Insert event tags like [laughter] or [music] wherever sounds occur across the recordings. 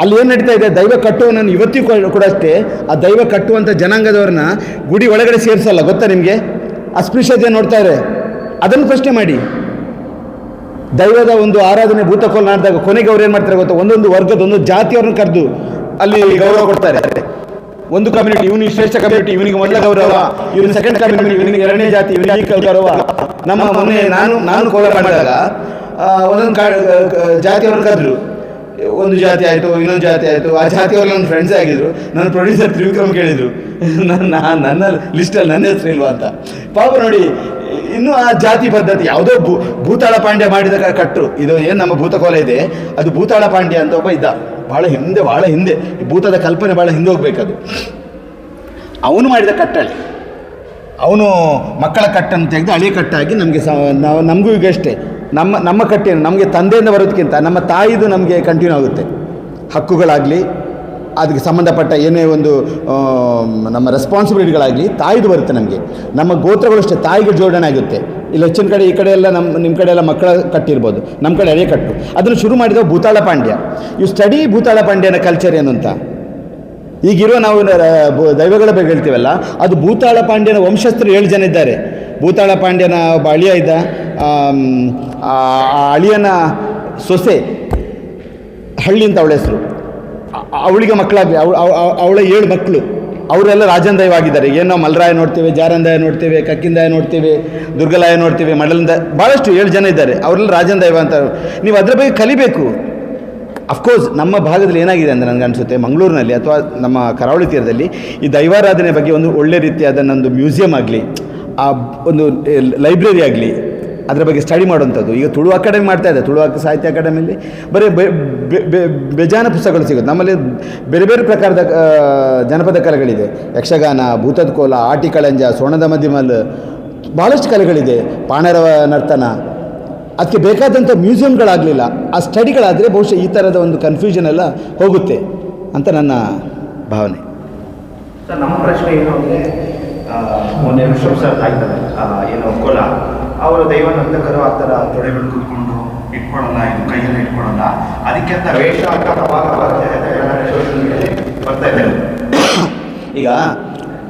ಅಲ್ಲಿ ಏನು ನಡೀತಾ ಇದೆ? ದೈವ ಕಟ್ಟುವನನ್ನು ಇವತ್ತಿಗೂ ಕೂಡ- ಅಷ್ಟೇ. ಆ ದೈವ ಕಟ್ಟುವಂಥ ಜನಾಂಗದವ್ರನ್ನ ಗುಡಿ ಒಳಗಡೆ ಸೇರಿಸಲ್ಲ ಗೊತ್ತಾ ನಿಮಗೆ? ಅಸ್ಪೃಶ್ಯತೆ ನೋಡ್ತಾರೆ ಅದನ್ನು ಪ್ರಶ್ನೆ ಮಾಡಿ. ದೈವದ ಒಂದು ಆರಾಧನೆ ಭೂತಕೋಲ್ ನಾಡಿದಾಗ ಕೊನೆಗೆ ಅವ್ರು ಏನು ಮಾಡ್ತಾರೆ ಗೊತ್ತಾ? ಒಂದೊಂದು ವರ್ಗದ ಒಂದು ಜಾತಿಯವ್ರನ್ನ ಕರೆದು ಅಲ್ಲಿ ಗೌರವ ಕೊಡ್ತಾರೆ. ಒಂದು ಕಮ್ಯುನಿಟಿ ಇವನಿಗೆ ಶ್ರೇಷ್ಠ ಕಮ್ಯುನಿಟಿ ಇವನಿಗೆ ಮೊದಲ ಗೌರವ. ಇವನು ಸೆಕೆಂಡ್ ಕಮ್ಯುನಿಟಿ ಇವನಿಗೆ ಎರಡನೇ ಜಾತಿ ಇವನಿಗೆ ಗೌರವ. ನಮ್ಮ ಮೊನ್ನೆ ನಾನು ನಾನು ಕೋಲ ಮಾಡಿದಾಗ ಒಂದೊಂದು ಕಾ ಜಾತಿಯವ್ರನ್ನ ಕರೆದ್ರು. ಒಂದು ಜಾತಿ ಆಯಿತು, ಇನ್ನೊಂದು ಜಾತಿ ಆಯಿತು. ಆ ಜಾತಿಯವ್ರು ನನ್ನ ಫ್ರೆಂಡ್ಸ್ ಆಗಿದ್ರು. ನನ್ನ ಪ್ರೊಡ್ಯೂಸರ್ ತ್ರಿವಿಕ್ರಮ್ ಕೇಳಿದರು. ನನ್ನ ನನ್ನ ಲಿಸ್ಟಲ್ಲಿ ನನ್ನ ಹೆಸರು ಇಲ್ವಾ ಅಂತ. ಪಾಪ ನೋಡಿ, ಇನ್ನು ಆ ಜಾತಿ ಪದ್ಧತಿ ಯಾವುದೋ ಭೂ, ಭೂತಾಳ ಪಾಂಡ್ಯ ಮಾಡಿದಾಗ ಕಟ್ಟರು ಇದು ಏನು ನಮ್ಮ ಭೂತಕೋಲ ಇದೆ? ಅದು ಭೂತಾಳ ಪಾಂಡ್ಯ ಅಂತ ಒಬ್ಬ ಇದ್ದ. ಭಾಳ ಹಿಂದೆ ಭಾಳ ಹಿಂದೆ. ಭೂತದ ಕಲ್ಪನೆ ಭಾಳ ಹಿಂದೆ ಹೋಗ್ಬೇಕದು. ಅವನು ಮಾಡಿದ ಕಟ್ಟಳೆ ಅವನು ಮಕ್ಕಳ ಕಟ್ಟನ್ನು ತೆಗೆದು ಹಳೆ ಕಟ್ಟಾಗಿ ನಮಗೆ ಸ ನಾವು ನಮಗೂ ಈಗ ಅಷ್ಟೇ. ನಮ್ಮ ನಮ್ಮ ಕಟ್ಟೇನು ನಮಗೆ ತಂದೆಯಿಂದ ಬರೋದಕ್ಕಿಂತ ನಮ್ಮ ತಾಯಿದು ನಮಗೆ ಕಂಟಿನ್ಯೂ ಆಗುತ್ತೆ. ಹಕ್ಕುಗಳಾಗಲಿ, ಅದಕ್ಕೆ ಸಂಬಂಧಪಟ್ಟ ಏನೇ ಒಂದು ನಮ್ಮ ರೆಸ್ಪಾನ್ಸಿಬಿಲಿಟಿಗಳಾಗಲಿ ತಾಯಿದು ಬರುತ್ತೆ ನಮಗೆ. ನಮ್ಮ ಗೋತ್ರಗಳು ಅಷ್ಟೇ, ತಾಯಿಗೆ ಜೋಡಣೆ ಆಗುತ್ತೆ. ಇಲ್ಲಿ, ಹೆಚ್ಚಿನ ಕಡೆ ಈ ಕಡೆ ಎಲ್ಲ ನಮ್ಮ ನಿಮ್ಮ ಕಡೆ ಎಲ್ಲ ಮಕ್ಕಳ ಕಟ್ಟಿರ್ಬೋದು. ನಮ್ಮ ಕಡೆ ಅರೇ ಕಟ್ಟು. ಅದನ್ನು ಶುರು ಮಾಡಿದ ಭೂತಾಳ ಪಾಂಡ್ಯ. ಯು ಸ್ಟಡಿ ಭೂತಾಳ ಪಾಂಡ್ಯನ ಕಲ್ಚರ್ ಏನು ಅಂತ? ಈಗಿರೋ ನಾವು ದೈವಗಳ ಬಗ್ಗೆ ಹೇಳ್ತೀವಲ್ಲ, ಅದು ಭೂತಾಳ ಪಾಂಡ್ಯನ ವಂಶಸ್ಥರು ಏಳು ಜನ ಇದ್ದಾರೆ. ಭೂತಾಳ ಪಾಂಡ್ಯನ ಒಬ್ಬ ಅಳಿಯ ಇದ್ದ ಆ ಅಳಿಯನ ಸೊಸೆ, ಹಳ್ಳಿ ಅಂತ ಅವಳ ಹೆಸರು. ಅವಳಿಗೆ ಮಕ್ಕಳಾಗಲಿ ಅವಳ ಏಳು ಮಕ್ಕಳು ಅವರೆಲ್ಲ ದೈವ ಆಗಿದ್ದಾರೆ. ಏನು ಮಲ್ರಾಯ ನೋಡ್ತೇವೆ, ಜಾರಂದಾಯ ನೋಡ್ತೇವೆ, ಕಕ್ಕಿಂದಾಯ ನೋಡ್ತೇವೆ, ದುರ್ಗಲಾಯ ನೋಡ್ತೇವೆ, ಮಡಲಿಂದ ಭಾಳಷ್ಟು ಏಳು ಜನ ಇದ್ದಾರೆ. ಅವರೆಲ್ಲ ರಾಜನ್ ದೈವ ಅಂತ. ನೀವು ಅದರ ಬಗ್ಗೆ ಕಲಿಬೇಕು. ಅಫ್ಕೋರ್ಸ್ ನಮ್ಮ ಭಾಗದಲ್ಲಿ ಏನಾಗಿದೆ ಅಂದರೆ ನನಗೆ ಅನಿಸುತ್ತೆ. ಮಂಗಳೂರಿನಲ್ಲಿ ಅಥವಾ ನಮ್ಮ ಕರಾವಳಿ ತೀರದಲ್ಲಿ ಈ ದೈವಾರಾಧನೆ ಬಗ್ಗೆ ಒಂದು ಒಳ್ಳೆ ರೀತಿಯಾದ ಒಂದು ಮ್ಯೂಸಿಯಂ ಆಗಲಿ, ಆ ಒಂದು ಲೈಬ್ರರಿ ಆಗಲಿ ಅದರ ಬಗ್ಗೆ ಸ್ಟಡಿ ಮಾಡುವಂಥದ್ದು. ಈಗ ತುಳು ಅಕಾಡೆಮಿ ಮಾಡ್ತಾ ಇದೆ. ತುಳು ಸಾಹಿತ್ಯ ಅಕಾಡೆಮಿಯಲ್ಲಿ ಬರೀ ಬೇಜಾನ ಪುಸ್ತಕಗಳು ಸಿಗುತ್ತೆ. ನಮ್ಮಲ್ಲಿ ಬೇರೆ ಬೇರೆ ಪ್ರಕಾರದ ಜನಪದ ಕಲೆಗಳಿದೆ. ಯಕ್ಷಗಾನ ಭೂತದ ಕೋಲ ಆಟಿ ಕಳಂಜ ಸೋಣದ ಮಧ್ಯಮಲ್ ಭಾಳಷ್ಟು ಕಲೆಗಳಿದೆ. ಪಾಣರವ ನರ್ತನ. ಅದಕ್ಕೆ ಬೇಕಾದಂಥ ಮ್ಯೂಸಿಯಂಗಳಾಗಲಿಲ್ಲ ಆ ಸ್ಟಡಿಗಳಾದರೆ ಬಹುಶಃ ಈ ಥರದ ಒಂದು ಕನ್ಫ್ಯೂಷನ್ ಎಲ್ಲ ಹೋಗುತ್ತೆ ಅಂತ ನನ್ನ ಭಾವನೆ. ಸರ್, ನಮ್ಮ ಪ್ರಶ್ನೆ ಏನು ಅಂದರೆ ಮೊನ್ನೆ ಋಷಭ್ ಸರ್ ಏನು, ಕೋಲ. ಅವರು ದೈವ ನರ್ತಕರು ಆ ಥರ ತೊಡೆಗಳು ಕೂತ್ಕೊಂಡು ಇಟ್ಕೊಳ್ಳಲ್ಲ ಇದು ಕೈಯಲ್ಲಿ ಇಟ್ಕೊಳ್ಳಲ್ಲ. ಅದಕ್ಕಿಂತ ವೇಷ ಅಂತ ಪ್ರಭಾವ ಬರ್ತಾ ಇದೆ, ಎಲ್ಲ social media ದಲ್ಲಿ ಬರ್ತಾ ಇದೆ ಈಗ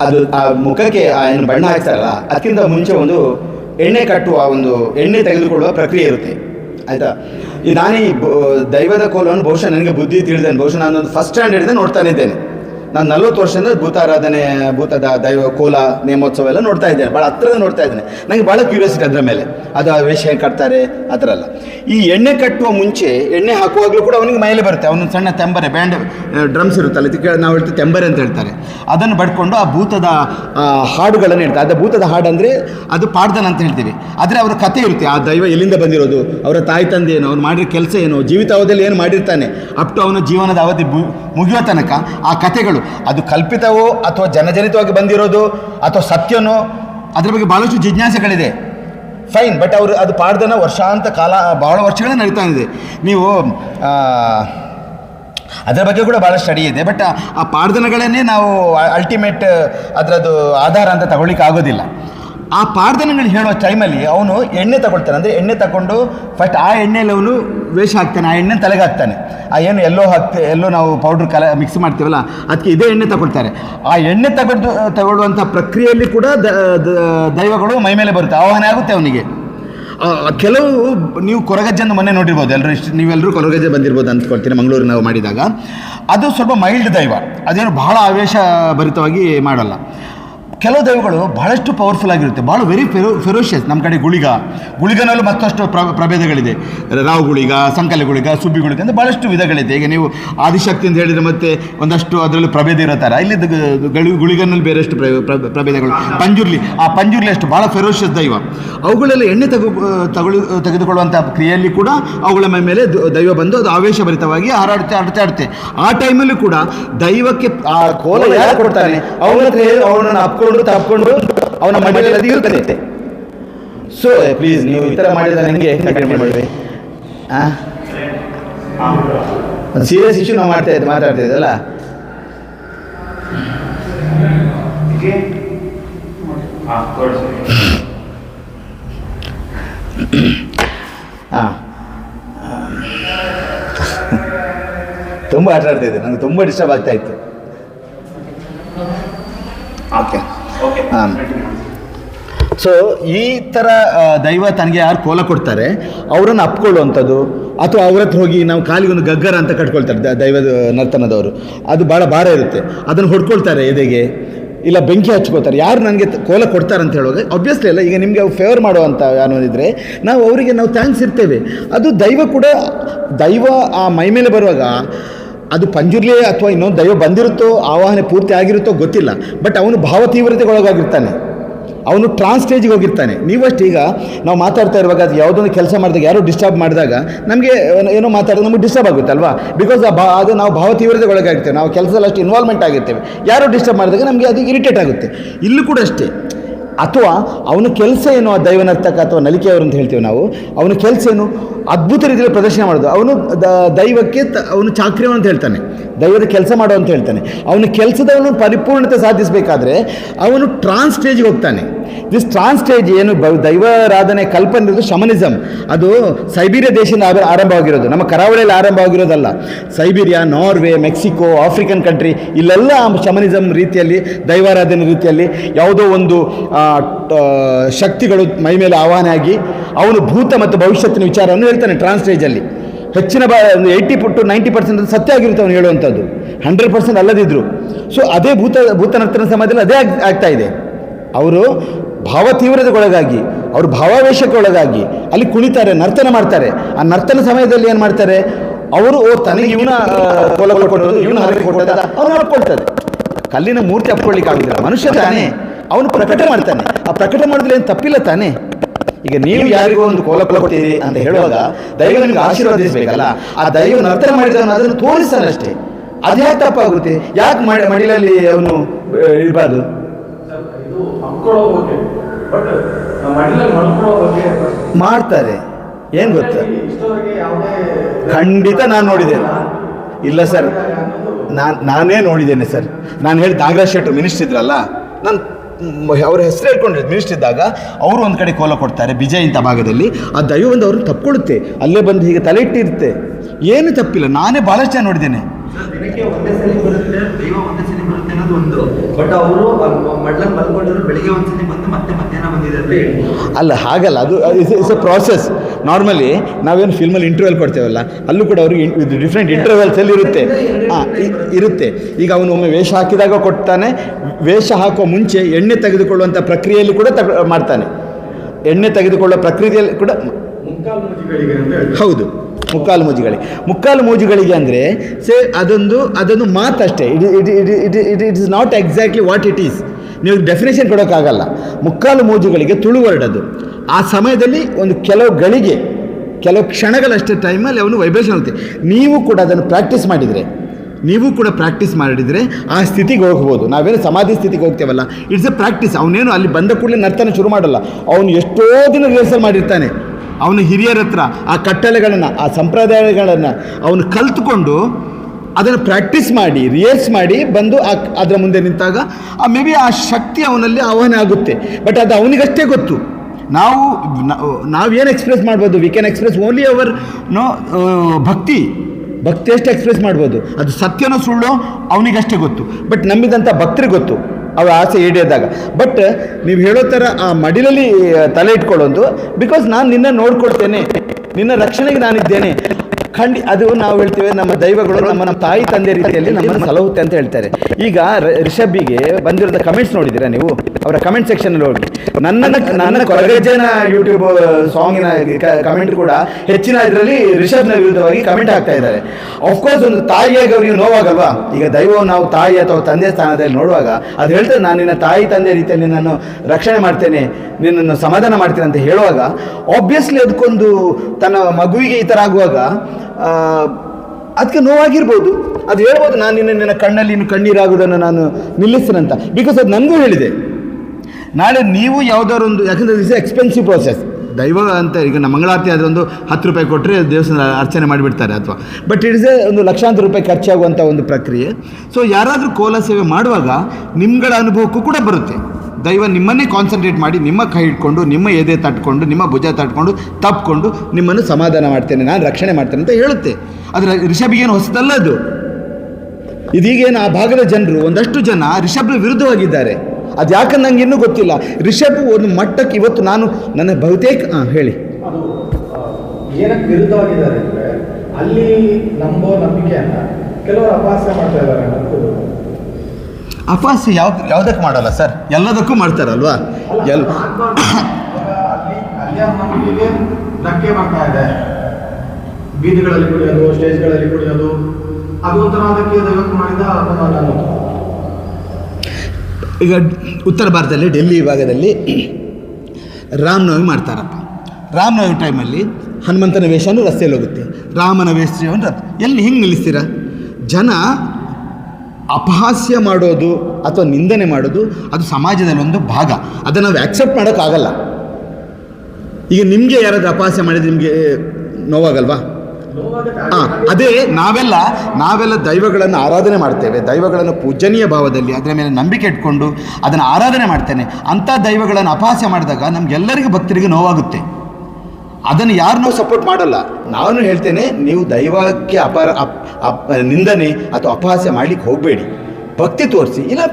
ಅದು ಆ ಮುಖಕ್ಕೆ ಆ ಏನು ಬಣ್ಣ ಹಾಕ್ತಾರಲ್ಲ ಅದಕ್ಕಿಂತ ಮುಂಚೆ ಒಂದು ಎಣ್ಣೆ ಕಟ್ಟುವ ಒಂದು ಎಣ್ಣೆ ತೆಗೆದುಕೊಳ್ಳುವ ಪ್ರಕ್ರಿಯೆ ಇರುತ್ತೆ. ಆಯಿತಾ? ಈ ನಾನೇ ಈ ದೈವದ ಕೋಲವನ್ನು ಬಹುಶಃ ನನಗೆ ಬುದ್ಧಿ ತಿಳಿದೇನೆ ಬಹುಶಃ ನಾನು ಫಸ್ಟ್ ಸ್ಟ್ಯಾಂಡರ್ಡಿಂದ ನೋಡ್ತಾನೆ ಇದ್ದೇನೆ. ನಾನು ನಲ್ವತ್ತು ವರ್ಷದಿಂದ ಭೂತಾರಾಧನೆ ಭೂತದ ದೈವ ಕೋಲ, ನೇಮೋತ್ಸವ ಎಲ್ಲ ನೋಡ್ತಾ ಇದ್ದೇನೆ. ಭಾಳ ಹತ್ರದ ನೋಡ್ತಾ ಇದ್ದೇನೆ. ನನಗೆ ಭಾಳ ಕ್ಯೂರಿಯಾಸಿಟಿ ಅದರ ಮೇಲೆ. ಅದು ಆ ವೇಷ ಹೇಗೆ ಕಟ್ತಾರೆ ಎಲ್ಲ. ಈ ಎಣ್ಣೆ ಕಟ್ಟುವ ಮುಂಚೆ, ಎಣ್ಣೆ ಹಾಕುವಾಗಲೂ ಕೂಡ ಅವನಿಗೆ ಮೈಲೆ ಬರುತ್ತೆ. ಅವನೊಂದು ಸಣ್ಣ ತೆಂಬರೆ, ಬ್ಯಾಂಡ್ ಡ್ರಮ್ಸ್ ಇರುತ್ತಲ್ಲ, ಇದಕ್ಕೆ ನಾವು ಹೇಳ್ತೀವಿ ತೆಂಬರೆ ಅಂತ ಹೇಳ್ತಾರೆ. ಅದನ್ನು ಬಡ್ಕೊಂಡು ಆ ಭೂತದ ಹಾಡುಗಳನ್ನು ಹೇಳ್ತಾರೆ. ಅದು ಭೂತದ ಹಾಡು ಅಂದರೆ ಅದು ಪಾಡ್ದನ ಅಂತ ಹೇಳ್ತೀವಿ. ಆದರೆ ಅವರ ಕಥೆ ಇರುತ್ತೆ. ಆ ದೈವ ಎಲ್ಲಿಂದ ಬಂದಿರೋದು? ಅವರ ತಾಯಿ ತಂದೆ ಏನು? ಅವ್ನು ಮಾಡಿರೋ ಕೆಲಸ ಏನು? ಜೀವಿತಾವಧಿಯಲ್ಲಿ ಏನು ಮಾಡಿರ್ತಾನೆ? ಅಪ್ ಟು ಅವನ ಜೀವನದ ಅವಧಿ ಮುಗಿಯೋ ತನಕ ಆ ಕಥೆಗಳು ಅದು ಕಲ್ಪಿತವೋ ಅಥವಾ ಜನಜನಿತವಾಗಿ ಬಂದಿರೋದು ಅಥವಾ ಸತ್ಯನೋ ಅದ್ರ ಬಗ್ಗೆ ಭಾಳಷ್ಟು ಜಿಜ್ಞಾಸೆಗಳಿದೆ. ಫೈನ್ ಬಟ್ ಅವರು ಅದು ಪಾಡ್ದನ ವರ್ಷಾಂತ ಕಾಲ ಭಾಳ ವರ್ಷಗಳೇ ನಡೀತಾ ಇದೆ. ನೀವು ಅದರ ಬಗ್ಗೆ ಕೂಡ ಭಾಳ ಸ್ಟಡಿ ಇದೆ ಬಟ್ ಆ ಪಾಡ್ದನಗಳನ್ನೇ ನಾವು ಅಲ್ಟಿಮೇಟ್ ಅದರದ್ದು ಆಧಾರ ಅಂತ ತಗೊಳ್ಳಿಕ್ಕೆ ಆಗೋದಿಲ್ಲ ಆ ಪಾಡ್ದನಗಳು ಹೇಳೋ ಟೈಮಲ್ಲಿ ಅವನು ಎಣ್ಣೆ ತಗೊಳ್ತಾನೆ. ಅಂದರೆ ಎಣ್ಣೆ ತಗೊಂಡು ಫಸ್ಟ್ ಆ ಎಣ್ಣೆಯಲ್ಲಿ ಅವನು ವೇಷ ಹಾಕ್ತಾನೆ. ಆ ಎಣ್ಣೆ ತಲೆಗೆ ಹಾಕ್ತಾನೆ ಆ ಏನು ಎಲ್ಲೋ ಹಾಕ್ತೆ ಎಲ್ಲೋ ನಾವು ಪೌಡ್ರ್ ಕಲ ಮಿಕ್ಸ್ ಮಾಡ್ತೀವಲ್ಲ, ಅದಕ್ಕೆ ಇದೇ ಎಣ್ಣೆ ತಗೊಳ್ತಾರೆ. ಆ ಎಣ್ಣೆ ತಗೊಂಡು ತಗೊಳ್ಳುವಂಥ ಪ್ರಕ್ರಿಯೆಯಲ್ಲಿ ಕೂಡ ದೈವಗಳು ಮೈ ಮೇಲೆ ಬರುತ್ತೆ. ಆಹ್ವಾನ ಆಗುತ್ತೆ ಅವನಿಗೆ. ಕೆಲವು ನೀವು ಕೊರಗಜ್ಜನ ಮೊನ್ನೆ ನೋಡಿರ್ಬೋದು. ಎಲ್ಲರೂ ಇಷ್ಟು ನೀವೆಲ್ಲರೂ ಕೊರಗಜ್ಜೆ ಬಂದಿರ್ಬೋದು ಅಂದ್ಕೊಳ್ತೀನಿ, ಮಂಗಳೂರು ನಾವು ಮಾಡಿದಾಗ. ಅದು ಸ್ವಲ್ಪ ಮೈಲ್ಡ್ ದೈವ. ಅದೇನು ಬಹಳ ಆವೇಶ ಭರಿತವಾಗಿ ಮಾಡಲ್ಲ. ಕೆಲವು ದೈವಗಳು ಬಹಳಷ್ಟು ಪವರ್ಫುಲ್ ಆಗಿರುತ್ತೆ. ಭಾಳ ವೆರಿ ಫೆರೋ ಫೆರೋಷಿಯಸ್ ನಮ್ಮ ಕಡೆ ಗುಳಿಗ. ಗುಳಿಗನಲ್ಲೂ ಮತ್ತಷ್ಟು ಪ್ರ, ಪ್ರಭೇದಗಳಿದೆ. ರಾವ್ ಗುಳಿಗ ಸಂಕಲೆ ಗುಳಿಗ, ಸುಬ್ಬಿ ಗುಳಿಗ ಅಂತ ಭಾಳಷ್ಟು ವಿಧಗಳಿದೆ. ಈಗ ನೀವು ಆದಿಶಕ್ತಿ ಅಂತ ಹೇಳಿದರೆ ಮತ್ತೆ ಒಂದಷ್ಟು ಅದರಲ್ಲಿ ಪ್ರಭೇದ ಇರೋ ಇಲ್ಲಿ ಗಳಿ, ಗುಳಿಗನಲ್ಲಿ ಬೇರೆಷ್ಟು ಪ್ರ- ಪ್ರ- ಪ್ರಭೇದಗಳು. ಪಂಜುರ್ಲಿ, ಆ ಪಂಜುರ್ಲಿ ಅಷ್ಟು ಭಾಳ ಫೆರೋಷಿಯಸ್ ದೈವ. ಅವುಗಳೆಲ್ಲ ಎಣ್ಣೆ ತಗೊ ತಗೊಳ್ಳಿ ತೆಗೆದುಕೊಳ್ಳುವಂಥ ಕ್ರಿಯೆಯಲ್ಲಿ ಕೂಡ ಅವುಗಳ ಮೇಲೆ ದೈವ ಬಂದು ಅದು ಆವೇಶಭರಿತವಾಗಿ ಹಾರಾಡುತ್ತೆ, ಆಡುತ್ತೆ ಆಡುತ್ತೆ. ಆ ಟೈಮಲ್ಲಿ ಕೂಡ ದೈವಕ್ಕೆ, ಆ ಕೋಲ ಯಾರು ಕೊಡ್ತಾನೆ? ಅವನ ಅವನನ್ನು ತಪ್ಕೊಂಡು ಅವನ ಮಡಿಯಲ್ಲಿ ಅದು ಸೊ ಪ್ಲೀಸ್ ನೀವು ಈ ಥರ ಮಾಡಿದ್ರೆ ನನಗೆ ಕಡಿಮೆ ಮಾಡಿರಿ ಹಾಂ ಸೀರಿಯಸ್ ಇಶ್ಯೂ ನಾವು ಮಾಡ್ತಾ ಇದ್ದೆ, ಮಾತಾಡ್ತಾ ಇದ್ದಲ್ಲ ಹಾಂ ತುಂಬ ಆಟ ಆಡ್ತಾ ಇದ್ದೆ ನನಗೆ ತುಂಬ ಡಿಸ್ಟರ್ಬ್ ಆಗ್ತಾ ಇತ್ತು. ಓಕೆ ಹಾಂ. ಸೊ ಈ ಥರ ದೈವ ತನಗೆ ಯಾರು ಕೋಲ ಕೊಡ್ತಾರೆ, ಅವರನ್ನು ಅಪ್ಕೊಳ್ಳುವಂಥದ್ದು, ಅಥವಾ ಅವ್ರ ಹತ್ರ ಹೋಗಿ ನಾವು ಕಾಲಿಗೆ ಒಂದು ಗಗ್ಗರ ಅಂತ ಕಟ್ಕೊಳ್ತಾರೆ ದೈವದ, ನರ್ತನದವರು. ಅದು ಭಾಳ ಭಾರ ಇರುತ್ತೆ. ಅದನ್ನು ಹೊಡ್ಕೊಳ್ತಾರೆ ಎದೆಗೆ, ಇಲ್ಲ ಬೆಂಕಿ ಹಚ್ಕೋತಾರೆ ಯಾರು ನನಗೆ ಕೋಲ ಕೊಡ್ತಾರೆ ಅಂತ ಹೇಳುವಾಗ ಅಬ್ವಿಯಸ್ಲಿ ಅಲ್ಲ, ಈಗ ನಿಮಗೆ ಅವ್ರು ಫೇವರ್ ಮಾಡುವಂಥ ಅನ್ನೋದಿದ್ರೆ ನಾವು ಅವರಿಗೆ ನಾವು ಥ್ಯಾಂಕ್ಸ್ ಇರ್ತೇವೆ. ಅದು ದೈವ ಕೂಡ, ದೈವ ಆ ಮೈ ಮೇಲೆ ಬರುವಾಗ ಅದು ಪಂಜುರ್ಲಿ ಅಥವಾ ಇನ್ನೊಂದು ದೈವ ಬಂದಿರುತ್ತೋ, ಆವಾಹನೆ ಪೂರ್ತಿ ಆಗಿರುತ್ತೋ ಗೊತ್ತಿಲ್ಲ. ಬಟ್ ಅವನು ಭಾವ ತೀವ್ರತೆಗೆ ಒಳಗಾಗಿರ್ತಾನೆ ಅವನು ಟ್ರಾನ್ಸ್ ಸ್ಟೇಜಿಗೆ ಹೋಗಿರ್ತಾನೆ. ನೀವಷ್ಟು ಈಗ ನಾವು ಮಾತಾಡ್ತಾ ಇರುವಾಗ ಅದು ಯಾವುದೊಂದು ಕೆಲಸ ಮಾಡಿದಾಗ, ಯಾರೋ ಡಿಸ್ಟರ್ಬ್ ಮಾಡಿದಾಗ ನಮಗೆ ಏನೋ ಮಾತಾಡೋದು ನಮಗೆ ಡಿಸ್ಟರ್ಬ್ ಆಗುತ್ತೆ ಅಲ್ವಾ? ಬಿಕಾಸ್ ಆ ಬಾ ಅದು ನಾವು ಭಾವ ತೀವ್ರತೆಗೆ ಒಳಗಾಗಿರ್ತೇವೆ ನಾವು ಕೆಲಸದಲ್ಲಿ ಅಷ್ಟು ಇನ್ವಾಲ್ವ್ಮೆಂಟ್ ಆಗಿರ್ತೇವೆ. ಯಾರೋ ಡಿಸ್ಟರ್ಬ್ ಮಾಡಿದಾಗ ನಮಗೆ ಅದು ಇರಿಟೇಟ್ ಆಗುತ್ತೆ. ಇಲ್ಲೂ ಕೂಡ ಅಷ್ಟೇ. ಅಥವಾ ಅವನ ಕೆಲಸ ಏನು ಆ ದೈವನರ್ತಕ ಅಥವಾ ನಲಿಕೆಯವರು ಅಂತ ಹೇಳ್ತೀವಿ ನಾವು? ಅವನ ಕೆಲಸ ಏನು? ಅದ್ಭುತ ರೀತಿಯಲ್ಲಿ ಪ್ರದರ್ಶನ ಮಾಡೋದು. ಅವನು ದ- ದೈವಕ್ಕೆ ತ, ಅವನು ಚಾಕ್ರಿಯವ ಅಂತ ಹೇಳ್ತಾನೆ. ದೈವದ ಕೆಲಸ ಮಾಡೋ ಅಂತ ಹೇಳ್ತಾನೆ. ಅವನ ಕೆಲಸದವನು ಪರಿಪೂರ್ಣತೆ ಸಾಧಿಸಬೇಕಾದ್ರೆ ಅವನು ಟ್ರಾನ್ಸ್ ಸ್ಟೇಜಿಗೆ ಹೋಗ್ತಾನೆ. ದಿಸ್ ಟ್ರಾನ್ಸ್ ಸ್ಟೇಜ್ ಏನು ದೈವಾರಾಧನೆ ಕಲ್ಪನೆ ಇರೋದು ಶಮನಿಸಮ್ ಅದು ಸೈಬೀರಿಯಾ ದೇಶದಿಂದ ಆರಂಭ ಆಗಿರೋದು ನಮ್ಮ ಕರಾವಳಿಯಲ್ಲಿ ಆರಂಭವಾಗಿರೋದಲ್ಲ. Siberia, Norway, Mexico, African country ಇಲ್ಲೆಲ್ಲ ಶಮನಿಸಮ್ ರೀತಿಯಲ್ಲಿ, ದೈವಾರಾಧನೆ ರೀತಿಯಲ್ಲಿ ಯಾವುದೋ ಒಂದು ಶಕ್ತಿಗಳು ಮೈ ಮೇಲೆ ಆಹ್ವಾನ ಆಗಿ ಅವನು ಭೂತ ಮತ್ತು ಭವಿಷ್ಯತ್ತಿನ ವಿಚಾರವನ್ನು ಹೇಳ್ತಾನೆ ಟ್ರಾನ್ಸ್ ಸ್ಟೇಜಲ್ಲಿ ಹೆಚ್ಚಿನ ಬಾ ಒಂದು ಏಯ್ಟಿ ಪುಟ್ಟು ನೈಂಟಿ ಪರ್ಸೆಂಟ್ ಸತ್ಯ ಆಗಿರುತ್ತೆ ಅವನು ಹೇಳುವಂಥದ್ದು. ಹಂಡ್ರೆಡ್ ಪರ್ಸೆಂಟ್ ಅಲ್ಲದಿದ್ದರು ಸೊ ಅದೇ ಭೂತ, ಭೂತನರ್ತನ ಸಮಾಜದಲ್ಲಿ ಅದೇ ಆಗ್- ಆಗ್ತಾ ಇದೆ. ಅವರು ಭಾವ ತೀವ್ರತೆಗೊಳಗಾಗಿ, ಅವರು ಭಾವಾವೇಶಕ್ಕೆ ಒಳಗಾಗಿ ಅಲ್ಲಿ ಕುಣಿತಾರೆ, ನರ್ತನ ಮಾಡ್ತಾರೆ. ಆ ನರ್ತನ ಸಮಯದಲ್ಲಿ ಏನು ಮಾಡ್ತಾರೆ? ಅವರು ತನಗೆ ಇವನ ಕೊಡೋದು ಇವನ ಅವನು ಅಪ್ಕೊಳ್ತದೆ ಕಲ್ಲಿನ ಮೂರ್ತಿ ಅಪ್ಕೊಳ್ಳಿಕ್ಕೆ ಆಗುದಿಲ್ಲ. ಮನುಷ್ಯ ತಾನೇ, ಅವನು ಪ್ರಕಟ ಮಾಡ್ತಾನೆ. ಆ ಪ್ರಕಟ ಮಾಡಿದ್ರೆ ಏನು ತಪ್ಪಿಲ್ಲ ತಾನೇ? ಈಗ ನೀವು ಯಾರಿಗೋ ಒಂದು ಕೋಲ ಕೊಡ್ತೀರಿ ಅಂತ ಹೇಳುವಾಗ ದೈವ ನಿಮ್ಗೆ ಆಶೀರ್ವಾದಿಸಬೇಕಲ್ಲ ಆ ದೈವ ನರ್ತನ ಮಾಡಿದವನು ಅದನ್ನು ತೋರಿಸ್ತಾನೆ ಅಷ್ಟೇ. ಅದು ಯಾಕೆ ತಪ್ಪಾಗುತ್ತೆ? ಯಾಕೆ ಮಾಡಿ, ಮಡಿಲಲ್ಲಿ ಅವನು ಇರಬಾರ್ದು? ಮಾಡ್ತಾರೆ. ಏನು ಗೊತ್ತಾ? ಖಂಡಿತ ನಾನು ನೋಡಿದ್ದೇನೆ ಇಲ್ಲ ಸರ್, ನಾನು ನೋಡಿದ್ದೇನೆ ಸರ್. ನಾನು ಹೇಳಿ ನಾಗರಾಜ್ ಶೆಟ್ಟರು ಮಿನಿಸ್ಟರ್ ಇದ್ರಲ್ಲ, ನಾನು ಅವ್ರ ಹೆಸರು ಹೇಳ್ಕೊಂಡಿದ್ದು ಮಿನಿಸ್ಟರ್ ಇದ್ದಾಗ, ಅವರು ಒಂದು ಕಡೆ ಕೋಲ ಕೊಡ್ತಾರೆ ಬಿಜಯ್ ಇಂಥ ಭಾಗದಲ್ಲಿ. ಆ ದೈವ ಒಂದು ಅವ್ರನ್ನ ತಪ್ಪಿಕೊಳ್ಳುತ್ತೆ ಅಲ್ಲೇ ಬಂದು ಹೀಗೆ ತಲೆ ಇಟ್ಟಿರುತ್ತೆ. ಏನು ತಪ್ಪಿಲ್ಲ, ನಾನೇ ಭಾಳಷ್ಟು ಜನ ನೋಡಿದ್ದೇನೆ. ಒಂದೇ ಸಲ ಬರುತ್ತೆ ದೈವ ಒಂದೇ ಸಲ ಬರುತ್ತೆ ಅನ್ನೋದು ಒಂದು. ಬಟ್ ಅವರು ಮಡ್ಲಲ್ಲಿ ಬೆಳಿಗ್ಗೆ ಒಂದ್ಸಲಿ ಬಂದು ಮತ್ತೆ ಮಧ್ಯಾಹ್ನ ಬಂದಿದ್ದಾರೆ ಅಲ್ಲ ಹಾಗಲ್ಲ ಅದು ಇಟ್ಸ್ ಅ ಪ್ರಾಸೆಸ್ ನಾರ್ಮಲಿ ನಾವೇನು ಫಿಲ್ಮಲ್ಲಿ ಇಂಟರ್ವ್ಯೂಲ್ ಕೊಡ್ತೇವಲ್ಲ ಅಲ್ಲೂ ಕೂಡ ಅವ್ರಿಗೆ ಡಿಫ್ರೆಂಟ್ ಇಂಟರ್ವಲ್ಸಲ್ಲಿ ಇರುತ್ತೆ. ಹಾಂ ಇರುತ್ತೆ. ಈಗ ಅವನು ಒಮ್ಮೆ ವೇಷ ಹಾಕಿದಾಗ ಕೊಡ್ತಾನೆ ವೇಷ ಹಾಕುವ ಮುಂಚೆ ಎಣ್ಣೆ ತೆಗೆದುಕೊಳ್ಳುವಂಥ ಪ್ರಕ್ರಿಯೆಯಲ್ಲಿ ಕೂಡ ತಗ ಮಾಡ್ತಾನೆ. ಎಣ್ಣೆ ತೆಗೆದುಕೊಳ್ಳೋ ಪ್ರಕ್ರಿಯೆಯಲ್ಲಿ ಕೂಡ ಹೌದು. ಮುಕ್ಕಾಲು ಮೂಜಿಗಳಿಗೆ. ಮುಕ್ಕಾಲು ಮೋಜಿಗಳಿಗೆ ಅಂದರೆ, ಸೇ, ಅದೊಂದು ಅದೊಂದು ಮಾತಷ್ಟೇ it it it it it it is not exactly what it is ನೀವು ಡೆಫಿನೇಷನ್ ಕೊಡೋಕ್ಕಾಗಲ್ಲ. ಮುಕ್ಕಾಲು ಮೋಜುಗಳಿಗೆ ತುಳು ಹೊರಡೋದು ಆ ಸಮಯದಲ್ಲಿ ಒಂದು ಕೆಲವು ಗಳಿಗೆ, ಕೆಲವು ಕ್ಷಣಗಳಷ್ಟೇ ಟೈಮಲ್ಲಿ ಅವನು ವೈಬ್ರೇಷನ್ ಆಗುತ್ತೆ. ನೀವು ಕೂಡ ಅದನ್ನು ಪ್ರಾಕ್ಟೀಸ್ ಮಾಡಿದರೆ, ನೀವು ಕೂಡ ಪ್ರಾಕ್ಟೀಸ್ ಮಾಡಿದರೆ ಆ ಸ್ಥಿತಿಗೆ ಹೋಗ್ಬೋದು. ನಾವೇನು ಸಮಾಧಿ ಸ್ಥಿತಿಗೆ ಹೋಗ್ತೇವಲ್ಲ? ಇಟ್ಸ್ ಎ ಪ್ರಾಕ್ಟೀಸ್ ಅವನೇನು ಅಲ್ಲಿ ಬಂದ ಕೂಡಲೇ ನರ್ತನ ಶುರು ಮಾಡಲ್ಲ. ಅವನು ಎಷ್ಟೋ ದಿನ ರಿಹರ್ಸಲ್ ಮಾಡಿರ್ತಾನೆ. ಅವನು ಹಿರಿಯರ ಹತ್ರ ಆ ಕಟ್ಟಳೆಗಳನ್ನು, ಆ ಸಂಪ್ರದಾಯಗಳನ್ನು ಅವನು ಕಲ್ತ್ಕೊಂಡು ಅದನ್ನು ಪ್ರಾಕ್ಟೀಸ್ ಮಾಡಿ ರಿಯರ್ಸ್ ಮಾಡಿ ಬಂದು ಆ ಅದರ ಮುಂದೆ ನಿಂತಾಗ, ಆ ಮೇ ಬಿ ಆ ಶಕ್ತಿ ಅವನಲ್ಲಿ ಆಹ್ವಾನ ಆಗುತ್ತೆ ಬಟ್ ಅದು ಅವನಿಗಷ್ಟೇ ಗೊತ್ತು. ನಾವು ನಾವೇನು ಎಕ್ಸ್ಪ್ರೆಸ್ ಮಾಡ್ಬೋದು? We can express only our no ಭಕ್ತಿ. ಭಕ್ತಿ ಅಷ್ಟೇ ಎಕ್ಸ್ಪ್ರೆಸ್ ಮಾಡ್ಬೋದು? ಅದು ಸತ್ಯನೋ ಸುಳ್ಳೋ ಅವನಿಗಷ್ಟೇ ಗೊತ್ತು. ಬಟ್ ನಂಬಿದಂಥ ಭಕ್ತರಿಗೆ ಗೊತ್ತು. ಅವರ ಆಸೆ ಈಡೇದಾಗ ಬಟ್ ನೀವು ಹೇಳೋ ಥರ ಆ ಮಡಿಲಲ್ಲಿ ತಲೆ ಇಟ್ಕೊಳ್ಳೋದು ಬಿಕಾಸ್ ನಾನು ನಿನ್ನ ನೋಡ್ಕೊಳ್ತೇನೆ. ನಿನ್ನ ರಕ್ಷಣೆಗೆ ನಾನಿದ್ದೇನೆ. ಖಂಡಿ ಅದು ನಾವು ಹೇಳ್ತೇವೆ ನಮ್ಮ ದೈವಗಳು ನಮ್ಮ ನಮ್ಮ ತಾಯಿ ತಂದೆ ರೀತಿಯಲ್ಲಿ ನಮ್ಮನ್ನು ಸಲಹುತ್ತೆ ಅಂತ ಹೇಳ್ತಾರೆ. ಈಗ ರಿಷಬ್ಬಿಗೆ ಬಂದಿರೋದ ಕಮೆಂಟ್ಸ್ ನೋಡಿದ್ದೀರಾ ನೀವು? ಅವರ ಕಮೆಂಟ್ ಸೆಕ್ಷನ್ ಹೋಗಿ. ನನ್ನ ನನ್ನ ಕೊರಗಜ್ಜನ ಯೂಟ್ಯೂಬ್ ಸಾಂಗಿನ ಕಮೆಂಟ್ ಕೂಡ ಹೆಚ್ಚಿನ ಇದರಲ್ಲಿ ರಿಷಬ್ನ ವಿರುದ್ಧವಾಗಿ ಕಮೆಂಟ್ ಆಗ್ತಾ ಇದ್ದಾರೆ. ಅಫ್ಕೋರ್ಸ್ ಒಂದು ತಾಯಿಯಾಗಿ ಅವರಿಗೆ ನೋವಾಗಲ್ವಾ? ಈಗ ದೈವ ನಾವು ತಾಯಿ ಅಥವಾ ತಂದೆ ಸ್ಥಾನದಲ್ಲಿ ನೋಡುವಾಗ ಅದು ಹೇಳ್ತಾರೆ ನಾನು ನಿನ್ನ ತಾಯಿ ತಂದೆ ರೀತಿಯಲ್ಲಿ ನಾನು ರಕ್ಷಣೆ ಮಾಡ್ತೇನೆ ನಿನ್ನನ್ನು ಸಮಾಧಾನ ಮಾಡ್ತೇನೆ ಅಂತ ಹೇಳುವಾಗ ಆಬ್ವಿಯಸ್ಲಿ ಅದಕ್ಕೊಂದು ತನ್ನ ಮಗುವಿಗೆ ಈ ಥರ ಆಗುವಾಗ ಅದಕ್ಕೆ ನೋವಾಗಿರ್ಬೋದು. ಅದು ಹೇಳ್ಬೋದು, ನಾನು ನಿನ್ನ ನಿನ್ನ ಕಣ್ಣಲ್ಲಿ ಇನ್ನು ಕಣ್ಣೀರಾಗುವುದನ್ನು ನಾನು ನಿಲ್ಲಿಸ್ತೇನಂತ. ಬಿಕಾಸ್ ಅದು ನನಗೂ ಹೇಳಿದೆ. ನಾಳೆ ನೀವು ಯಾವುದಾದ್ರು ಒಂದು ಯಾಕಂದರೆ ದಿಸ್ ಎಕ್ಸ್ಪೆನ್ಸಿವ್ ಪ್ರೋಸೆಸ್ ದೈವ ಅಂತ ಈಗ ನಮ್ಮ ಮಂಗಳಾರತಿ ಒಂದು ಹತ್ತು ರೂಪಾಯಿ ಕೊಟ್ಟರೆ ದೇವಸ್ಥಾನ ಅರ್ಚನೆ ಮಾಡಿಬಿಡ್ತಾರೆ ಅಥವಾ. ಬಟ್ ಇಟ್ ಇಸ್ ಎ ಒಂದು ಲಕ್ಷಾಂತರ ರೂಪಾಯಿ ಖರ್ಚಾಗುವಂಥ ಒಂದು ಪ್ರಕ್ರಿಯೆ. ಸೊ ಯಾರಾದರೂ ಕೋಲ ಸೇವೆ ಮಾಡುವಾಗ ನಿಮ್ಗಳ ಅನುಭವಕ್ಕೂ ಕೂಡ ಬರುತ್ತೆ. ದೈವ ನಿಮ್ಮನ್ನೇ ಕಾನ್ಸಂಟ್ರೇಟ್ ಮಾಡಿ ನಿಮ್ಮ ಕೈ ಹಿಡ್ಕೊಂಡು, ನಿಮ್ಮ ಎದೆ ತಟ್ಕೊಂಡು, ನಿಮ್ಮ ಭುಜ ತಟ್ಕೊಂಡು ತಪ್ಪಿಕೊಂಡು ನಿಮ್ಮನ್ನು ಸಮಾಧಾನ ಮಾಡ್ತೇನೆ, ನಾನು ರಕ್ಷಣೆ ಮಾಡ್ತೇನೆ ಅಂತ ಹೇಳುತ್ತೆ. ಆದರೆ ರಿಷಭಿಗೇನು ಹೊಸದಲ್ಲ ಅದು. ಇದೀಗೇನು ಆ ಭಾಗದ ಜನರು, ಒಂದಷ್ಟು ಜನ ರಿಷಭ್ ವಿರುದ್ಧವಾಗಿದ್ದಾರೆ. ಅದು ಯಾಕಂದ್ರೆ ನಂಗೆ ಇನ್ನೂ ಗೊತ್ತಿಲ್ಲ. ರಿಷಭ್ ಒಂದು ಮಟ್ಟಕ್ಕೆ ಇವತ್ತು ನಾನು ನನ್ನ ಬಹುತೇಕ ಹಾಂ ಹೇಳಿ. ಏನಕ್ಕೆ ವಿರುದ್ಧವಾಗಿದ್ದಾರೆ ಅಲ್ಲಿ ನಂಬೋ ನಂಬಿಕೆಯನ್ನ ಕೆಲವರು ಅಪಹಾಸ್ಯ ಮಾಡ್ತಾ ಇದ್ದಾರೆ ಅಪಹಾಸ್ಯ ಯಾವ ಯಾವುದಕ್ಕೆ ಮಾಡಲ್ಲ ಸರ್? ಎಲ್ಲದಕ್ಕೂ ಮಾಡ್ತಾರಲ್ವಾ? ಎಲ್ ಧಕ್ಕೆ ಬರ್ತಾ ಇದೆ ಬೀದಿಗಳಲ್ಲಿ ಕುಡಿಯೋದು ಸ್ಟೇಜ್ಗಳಲ್ಲಿ ಕುಡಿಯೋದು ಅದು ಒಂಥರ ಅದಕ್ಕೆ ಮಾಡಿದ ಈಗ ಉತ್ತರ ಭಾರತದಲ್ಲಿ, ಡೆಲ್ಲಿ ಭಾಗದಲ್ಲಿ ರಾಮನವಮಿ ಮಾಡ್ತಾರಪ್ಪ. ರಾಮನವಮಿ ಟೈಮಲ್ಲಿ ಹನುಮಂತನ ವೇಷನೂ ರಸ್ತೆಯಲ್ಲಿ ಹೋಗುತ್ತೆ. ರಾಮನ ವೇಷವನ್ನು ಎಲ್ಲಿ ಹಿಂಗೆ ನಿಲ್ಲಿಸ್ತೀರ? ಜನ ಅಪಹಾಸ್ಯ ಮಾಡೋದು ಅಥವಾ ನಿಂದನೆ ಮಾಡೋದು ಅದು ಸಮಾಜದಲ್ಲಿ ಒಂದು ಭಾಗ. ಅದನ್ನು ನಾವು ಆ್ಯಕ್ಸೆಪ್ಟ್ ಮಾಡೋಕ್ಕಾಗಲ್ಲ. ಈಗ ನಿಮಗೆ ಯಾರಾದರೂ ಅಪಹಾಸ್ಯ ಮಾಡಿದ್ರೆ ನಿಮಗೆ ನೋವಾಗಲ್ವಾ? ಹಾಂ ಅದೇ ನಾವೆಲ್ಲ ನಾವೆಲ್ಲ ದೈವಗಳನ್ನು ಆರಾಧನೆ ಮಾಡ್ತೇವೆ. ದೈವಗಳನ್ನು ಪೂಜನೀಯ ಭಾವದಲ್ಲಿ, ಅದರ ಮೇಲೆ ನಂಬಿಕೆ ಇಟ್ಕೊಂಡು ಅದನ್ನು ಆರಾಧನೆ ಮಾಡ್ತೇನೆ. ಅಂಥ ದೈವಗಳನ್ನು ಅಪಹಾಸ್ಯ ಮಾಡಿದಾಗ ನಮಗೆಲ್ಲರಿಗೂ ಭಕ್ತರಿಗೆ ನೋವಾಗುತ್ತೆ. ಅದನ್ನು ಯಾರು ನಾವು ಸಪೋರ್ಟ್ ಮಾಡಲ್ಲ. ನಾನು ಹೇಳ್ತೇನೆ, ನೀವು ದೈವಕ್ಕೆ ಅಪಾರ ಅಪ್ ಅಪ್ ನಿಂದನೆ ಅಥವಾ ಅಪಹಾಸ್ಯ ಮಾಡಲಿಕ್ಕೆ ಹೋಗಬೇಡಿ. ಭಕ್ತಿ ತೋರಿಸಿ. ಇಲ್ಲ,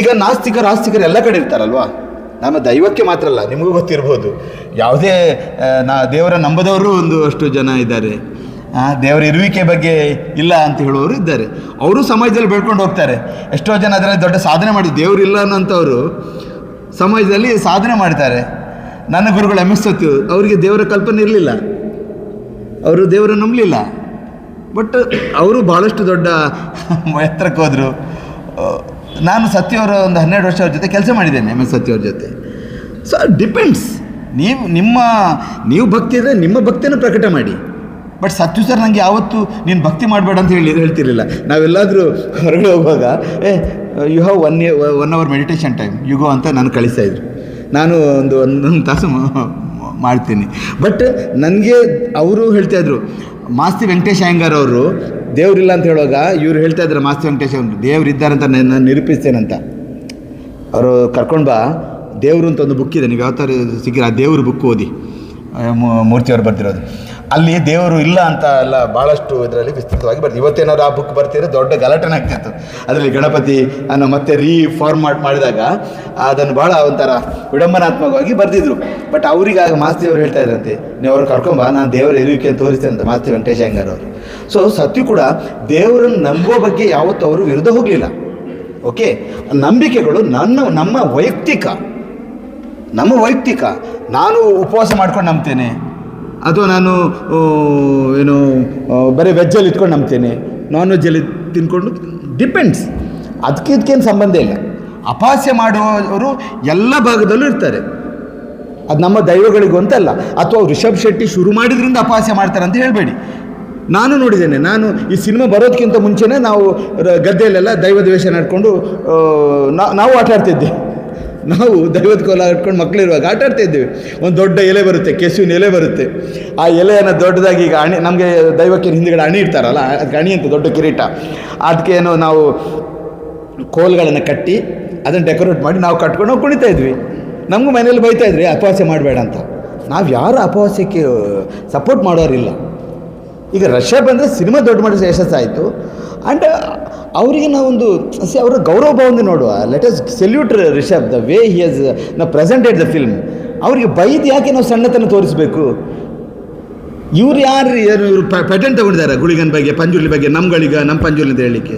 ಈಗ ನಾಸ್ತಿಕರು ಆಸ್ತಿಕರು ಎಲ್ಲ ಕಡೆ ಇರ್ತಾರಲ್ವಾ? ನಮ್ಮ ದೈವಕ್ಕೆ ಮಾತ್ರ ಅಲ್ಲ, ನಿಮಗೂ ಗೊತ್ತಿರ್ಬೋದು. ಯಾವುದೇ ನಾ ದೇವರ ನಂಬದವರು ಒಂದು ಅಷ್ಟು ಜನ ಇದ್ದಾರೆ. ದೇವರ ಇರುವಿಕೆ ಬಗ್ಗೆ ಇಲ್ಲ ಅಂತ ಹೇಳುವವರು ಇದ್ದಾರೆ. ಅವರು ಸಮಾಜದಲ್ಲಿ ಬೆಳ್ಕೊಂಡು ಹೋಗ್ತಾರೆ. ಎಷ್ಟೋ ಜನ ಅದರಲ್ಲಿ ದೊಡ್ಡ ಸಾಧನೆ ಮಾಡಿ ದೇವರು ಇಲ್ಲ ಅನ್ನೋಂಥವ್ರು ಸಮಾಜದಲ್ಲಿ ಸಾಧನೆ ಮಾಡ್ತಾರೆ. ನನ್ನ ಗುರುಗಳು ಎಂ ಅವರಿಗೆ ದೇವರ ಕಲ್ಪನೆ ಇರಲಿಲ್ಲ. ಅವರು ದೇವರ ನಂಬಲಿಲ್ಲ. ಬಟ್ ಅವರು ಭಾಳಷ್ಟು ದೊಡ್ಡ [laughs] ಎತ್ತರಕ್ಕೆ ಹೋದರು. ನಾನು ಸತ್ಯವರ ಒಂದು ಹನ್ನೆರಡು ವರ್ಷ ಅವ್ರ ಜೊತೆ ಕೆಲಸ ಮಾಡಿದ್ದೇನೆ ಎಂ ಎಸ್ ಸತ್ಯವ್ರ ಜೊತೆ. ಸೊ ಡಿಪೆಂಡ್ಸ್ ನೀವು, ನಿಮ್ಮ, ನೀವು ಭಕ್ತಿ ಇದ್ದರೆ ನಿಮ್ಮ ಭಕ್ತಿಯನ್ನು ಪ್ರಕಟ ಮಾಡಿ. ಬಟ್ ಸತ್ಯು ಸರ್ ನನಗೆ ಯಾವತ್ತೂ ನೀನು ಭಕ್ತಿ ಮಾಡಬೇಡ ಅಂತ ಹೇಳಿ ಹೇಳ್ತಿರಲಿಲ್ಲ. ನಾವೆಲ್ಲಾದರೂ ಹೊರಗಡೆ ಹೋಗುವಾಗ, hey you have one one hour meditation time you go ಅಂತ ನಾನು ಕಳಿಸ್ತಾಯಿದ್ರು ನಾನು ಒಂದು ಒಂದೊಂದು ತಾಸು ಮಾಡ್ತೀನಿ. ಬಟ್ ನನಗೆ ಅವರು ಹೇಳ್ತಾಯಿದ್ರು ಮಾಸ್ತಿ ವೆಂಕಟೇಶ್ ಅಯ್ಯಂಗಾರ್ ಅವರು ದೇವರಿಲ್ಲ ಅಂತ ಹೇಳುವಾಗ ಇವರು ಹೇಳ್ತಾ ಇದ್ದಾರೆ ಮಾಸ್ತಿ ವೆಂಕಟೇಶ್ ಅವರು, ದೇವ್ರು ಅಂತ ನಾನು ನಿರೂಪಿಸ್ತೇನಂತ ಅವರು ಕರ್ಕೊಂಡು ಬಾ, ದೇವರು ಅಂತ ಒಂದು ಬುಕ್ ಇದೆ, ನೀವು ಯಾವ ಥರ ಸಿಕ್ಕಿರ ಆ ದೇವ್ರ ಬುಕ್ ಓದಿ. ಮೂರ್ತಿಯವರು ಬರ್ತಿರೋದು ಅಲ್ಲಿ ದೇವರು ಇಲ್ಲ ಅಂತ ಎಲ್ಲ ಭಾಳಷ್ಟು ಇದರಲ್ಲಿ ವಿಸ್ತೃತವಾಗಿ ಬರ್ತದೆ ಇವತ್ತೇನಾದ್ರು ಆ ಬುಕ್ ಬರ್ತಿದ್ರೆ ದೊಡ್ಡ ಗಲಾಟೆನೇ ಆಗ್ತಿತ್ತು. ಅದರಲ್ಲಿ ಗಣಪತಿ ಅನ್ನು ಮತ್ತೆ ರೀಫಾರ್ಮಾಟ್ ಮಾಡಿದಾಗ ಅದನ್ನು ಭಾಳ ಒಂಥರ ವಿಡಂಬನಾತ್ಮಕವಾಗಿ ಬರೆದಿದ್ರು. ಬಟ್ ಅವರಿಗೆ ಆಗ ಮಾಸ್ತಿ ಅವರು ಹೇಳ್ತಾ ಇದ್ರಂತೆ, ನೀವು ಅವ್ರು ಕರ್ಕೊಂಬ ನಾನು ದೇವರ ಇರುವಿಕೆ ತೋರಿಸ್ತೇನೆ ಅಂತ ಮಾಸ್ತಿ ವೆಂಕಟೇಶ್ ಅಯ್ಯಂಗಾರ್ ಅವರು. ಸೊ ಸತ್ಯ ಕೂಡ ದೇವರನ್ನು ನಂಬೋ ಬಗ್ಗೆ ಯಾವತ್ತೂ ಅವರು ವಿರುದ್ಧ ಹೋಗಲಿಲ್ಲ. ಓಕೆ ನಂಬಿಕೆಗಳು ನನ್ನ, ನಮ್ಮ ವೈಯಕ್ತಿಕ ನಮ್ಮ ವೈಯಕ್ತಿಕ. ನಾನು ಉಪವಾಸ ಮಾಡ್ಕೊಂಡು ನಂಬ್ತೇನೆ. ಅಥವಾ ನಾನು ಏನು ಬರೀ ವೆಜ್ಜಲ್ಲಿ ಇಟ್ಕೊಂಡು ನಂಬ್ತೇನೆ. ನಾನ್ ವೆಜ್ಜಲ್ಲಿ ತಿನ್ಕೊಂಡು ಡಿಪೆಂಡ್ಸ್ ಅದಕ್ಕೆ ಇದಕ್ಕೇನು ಸಂಬಂಧ ಇಲ್ಲ. ಅಪಾಸ್ಯ ಮಾಡುವವರು ಎಲ್ಲ ಭಾಗದಲ್ಲೂ ಇರ್ತಾರೆ. ಅದು ನಮ್ಮ ದೈವಗಳಿಗೂ ಅಂತಲ್ಲ. ಅಥವಾ ರಿಷಬ್ ಶೆಟ್ಟಿ ಶುರು ಮಾಡಿದ್ರಿಂದ ಅಪಾಸ್ಯ ಮಾಡ್ತಾರೆ ಅಂತ ಹೇಳಬೇಡಿ. ನಾನು ನೋಡಿದ್ದೇನೆ. ನಾನು ಈ ಸಿನಿಮಾ ಬರೋದಕ್ಕಿಂತ ಮುಂಚೆನೇ ನಾವು ಗದ್ದೆಯಲ್ಲೆಲ್ಲ ದೈವದ ವೇಷ ನಡ್ಕೊಂಡು ನಾವು ಆಟ ಆಡ್ತಿದ್ದೆ. ನಾವು ದೈವದ ಕೋಲ ಇಟ್ಕೊಂಡು ಮಕ್ಕಳಿರುವಾಗ ಆಟ ಒಂದು ದೊಡ್ಡ ಎಲೆ ಬರುತ್ತೆ, ಕೆಸುವಿನ ಎಲೆ ಬರುತ್ತೆ. ಆ ಎಲೆಯನ್ನು ದೊಡ್ಡದಾಗಿ ಈಗ ಅಣಿ, ನಮಗೆ ದೈವಕ್ಕೆ ಹಿಂದ್ಗಡೆ ಅಣಿ ಇಡ್ತಾರಲ್ಲ, ಅದಕ್ಕೆ ಅಣಿ ಅಂತ ದೊಡ್ಡ ಕಿರೀಟ. ಅದಕ್ಕೇನು ನಾವು ಕೋಲ್ಗಳನ್ನು ಕಟ್ಟಿ ಅದನ್ನು ಡೆಕೋರೇಟ್ ಮಾಡಿ ನಾವು ಕಟ್ಕೊಂಡು ನಾವು ಕುಣಿತಾ ಇದ್ವಿ. ನಮಗೂ ಮನೇಲಿ ಬೈತಾ ಇದ್ರಿ ಅಪವಾಸೆ ಮಾಡಬೇಡ ಅಂತ. ನಾವು ಯಾರು ಅಪವಾಸಕ್ಕೆ ಸಪೋರ್ಟ್ ಮಾಡೋರಿಲ್ಲ. ಈಗ ರಷ್ಯಾ ಬಂದರೆ ಸಿನಿಮಾ ದೊಡ್ಡ ಮಟ್ಟದ ಯಶಸ್ಸಾಯಿತು. ಆ್ಯಂಡ್ ಅವರಿಗೆ ನಾವೊಂದು ಸಿ, ಅವರ ಗೌರವ ಭಾವನೆ ನೋಡುವ let us salute Rishab the way he has presented the film ಅವರಿಗೆ ಬೈದು ಯಾಕೆ ನಾವು ಸಣ್ಣತನ ತೋರಿಸಬೇಕು? ಇವ್ರು ಯಾರು ಯಾರು ಇವರು ಪೆಟೆಂಟ್ ತಗೊಂಡಿದ್ದಾರೆ ಗುಳಿಗನ್ ಬಗ್ಗೆ ಪಂಜುರ್ಲಿ ಬಗ್ಗೆ, ನಮ್ಗಳಿಗ ನಮ್ಮ ಪಂಜುರ್ಲಿ ಅಂತ ಹೇಳಲಿಕ್ಕೆ.